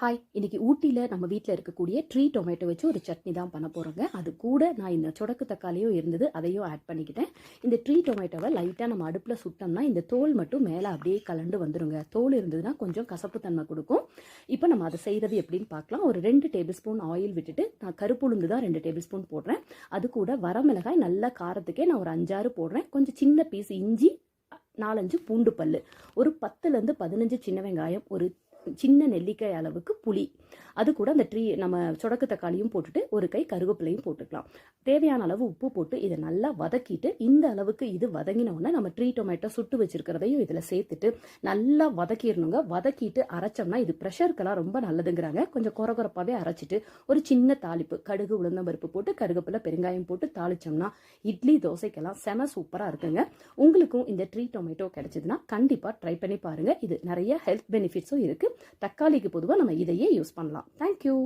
Hi இன்றைக்கி ஊட்டியில் நம்ம வீட்டில் இருக்கக்கூடிய ட்ரீ டொமேட்டோ வச்சு ஒரு சட்னி தான் பண்ண போகிறோங்க அது கூட நான் இந்த சொடக்கு தக்காளியும் இருந்தது அதையும் ஆட் பண்ணிக்கிட்டேன். இந்த ட்ரீ டொமேட்டோவை லைட்டாக நம்ம அடுப்பில் சுட்டோம்னா இந்த தோல் மட்டும் மேலே அப்படியே கலண்டு வந்துடுங்க தோல் இருந்ததுன்னா கொஞ்சம் கசப்பு தன்மை கொடுக்கும். இப்போ நம்ம அதை செய்கிறது எப்படின்னு பார்க்கலாம். ஒரு ரெண்டு டேபிள் ஸ்பூன் ஆயில் விட்டுட்டு நான் கருப்புளுந்து தான் ரெண்டு டேபிள் ஸ்பூன் போடுறேன். அது கூட வரமிளகாய் நல்ல காரத்துக்கே நான் ஒரு அஞ்சாறு போடுறேன். கொஞ்சம் சின்ன பீஸ் இஞ்சி நாலஞ்சு பூண்டு பல் ஒரு பத்துலேருந்து பதினஞ்சு சின்ன வெங்காயம் ஒரு சின்ன நெல்லிக்காய் அளவுக்கு புளி. அது கூட அந்த ட்ரீ நம்ம சொடக்கு தக்காளியும் போட்டுட்டு ஒரு கை கருவேப்பிலையும் போட்டுக்கலாம். தேவையான அளவு உப்பு போட்டு இதை நல்லா வதக்கிட்டு இந்த அளவுக்கு இது வதங்கின உடனே நம்ம ட்ரீ டொமேட்டோ சுட்டு வச்சிருக்கிறதையும் இதில் சேர்த்துட்டு நல்லா வதக்கிடணுங்க. வதக்கிட்டு அரைச்சோம்னா இது ப்ரெஷருக்கெல்லாம் ரொம்ப நல்லதுங்கிறாங்க. கொஞ்சம் குறகுறப்பாகவே அரைச்சிட்டு ஒரு சின்ன தாளிப்பு கடுகு உளுந்தம்பருப்பு போட்டு கருவேப்பிலை பெருங்காயம் போட்டு தாளிச்சோம்னா இட்லி தோசைக்கெல்லாம் செம சூப்பராக இருக்குங்க. உங்களுக்கும் இந்த ட்ரீ டொமேட்டோ கிடைச்சதுன்னா கண்டிப்பாக ட்ரை பண்ணி பாருங்க. இது நிறைய ஹெல்த் பெனிஃபிட்ஸும் இருக்குது தக்காளிக்கு பொதுவாக நம்ம இதையே யூஸ் பண்ணலாம். தேங்க்யூ